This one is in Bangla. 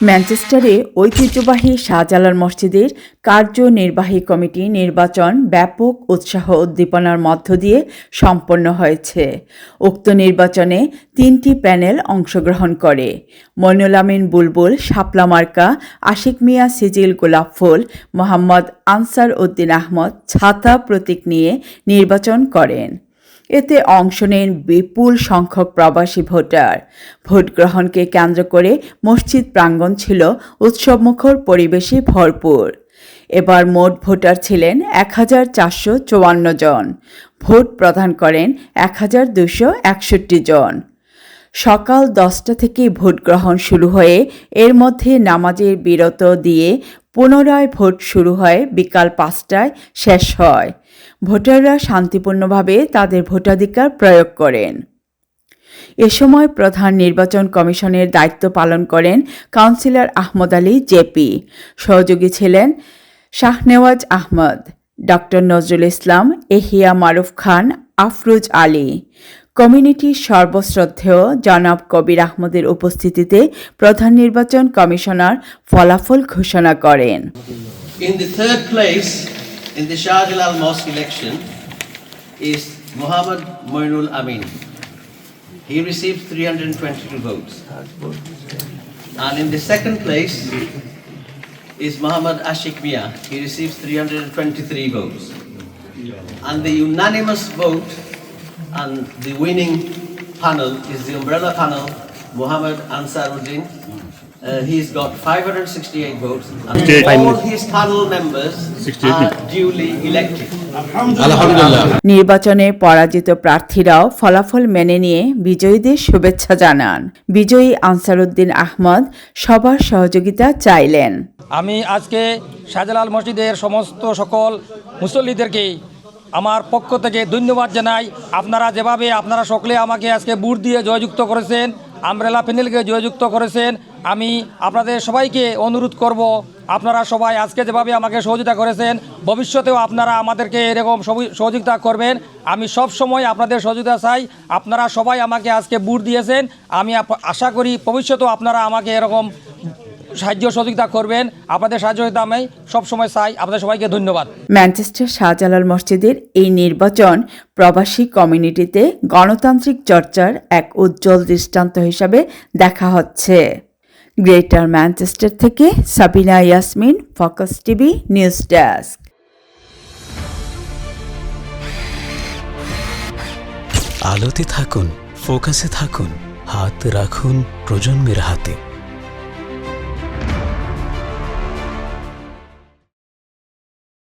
ম্যানচেস্টারে ঐতিহ্যবাহী শাহজালাল মসজিদের কার্যনির্বাহী কমিটি নির্বাচন ব্যাপক উৎসাহ উদ্দীপনার মধ্য দিয়ে সম্পন্ন হয়েছে। উক্ত নির্বাচনে তিনটি প্যানেল অংশগ্রহণ করে। মইনুল আমিন বুলবুল, শাপলা মার্কা, আশিক মিয়া সিজিল গোলাপ ফুল, মোহাম্মদ আনসার উদ্দিন আহমদ ছাতা প্রতীক নিয়ে নির্বাচন করেন। এতে অংশ নেন বিপুল সংখ্যক প্রবাসী ভোটার। ভোট গ্রহণকে কেন্দ্র করে মসজিদ প্রাঙ্গণ ছিল উৎসবমুখর পরিবেশে ভরপুর। এবার মোট ভোটার ছিলেন এক হাজার চারশো চুয়ান্ন জন। ভোট প্রদান করেন এক হাজার দুশো একষট্টি জন। সকাল দশটা থেকে ভোট গ্রহণ শুরু হয়ে এর মধ্যে নামাজের বিরত দিয়ে পুনরায় ভোট শুরু হয় বিকাল পাঁচটায় শেষ হয়। ভোটাররা শান্তিপূর্ণভাবে তাদের ভোটাধিকার প্রয়োগ করেন। এ সময় প্রধান নির্বাচন কমিশনের দায়িত্ব পালন করেন কাউন্সিলর আহমদ আলী জেপি। সহযোগী ছিলেন শাহনেওয়াজ আহমদ, ডক্টর নজরুল ইসলাম, এহিয়া মারুফ খান, আফরোজ আলী। কমিউনিটির সর্বশ্রদ্ধেয় জনাব কবির আহমদের উপস্থিতিতে প্রধান নির্বাচন কমিশনার ফলাফল ঘোষণা করেন। In the third place in the Shah Mosque election is Muhammad Moinul Amin. He received 322 votes. And in the second place is Muhammad Ashik Mia. He received 323 votes. And the unanimous vote and the winning panel is the umbrella panel, Muhammad Ansaruddin. Uh, he's got 568 votes. And all his panel members are duly elected. নির্বাচনে পরাজিত প্রার্থীরাও ফলাফল মেনে নিয়ে বিজয়ীদের শুভেচ্ছা জানান। বিজয়ী আনসারুদ্দিন আহমদ সবার সহযোগিতা চাইলেন। আমি আজকে শাহজালাল মসজিদের সমস্ত সকল মুসল্লিদেরকে আমার পক্ষ থেকে ধন্যবাদ জানাই। আপনারা যেভাবে আপনারা সকলে আমাকে আজকে বুট দিয়ে জয়যুক্ত করেছেন আমরেলা প্যানেলকে জয়যুক্ত করেছেন। আমি আপনাদের সবাইকে অনুরোধ করব, আপনারা সবাই আজকে যেভাবে আমাকে সহযোগিতা করেছেন, ভবিষ্যতেও আপনারা আমাদেরকে এরকম সহযোগিতা করবেন। আমি সব সময় আপনাদের সহযোগিতা চাই, আপনারা সবাই আমাকে আজকে বুট দিয়েছেন। আমি আশা করি ভবিষ্যতেও আপনারা আমাকে এরকম সাহায্য সহযোগিতা করবেন। আপনাদের সাহায্য সহযোগিতা আমি সবসময় চাই। আপনাদের সবাইকে ধন্যবাদ। ম্যানচেস্টার শাহজালাল মসজিদের এই নির্বাচন প্রবাসী কমিউনিটিতে গণতান্ত্রিক চর্চার এক উজ্জ্বল দৃষ্টান্ত হিসাবে দেখা হচ্ছে। গ্রেটার ম্যানচেস্টার থেকে Sabina Yasmin focus TV news desk. আলোতে থাকুন ফোকাসে থাকুন হাত রাখুন প্রজন্মের হাতে।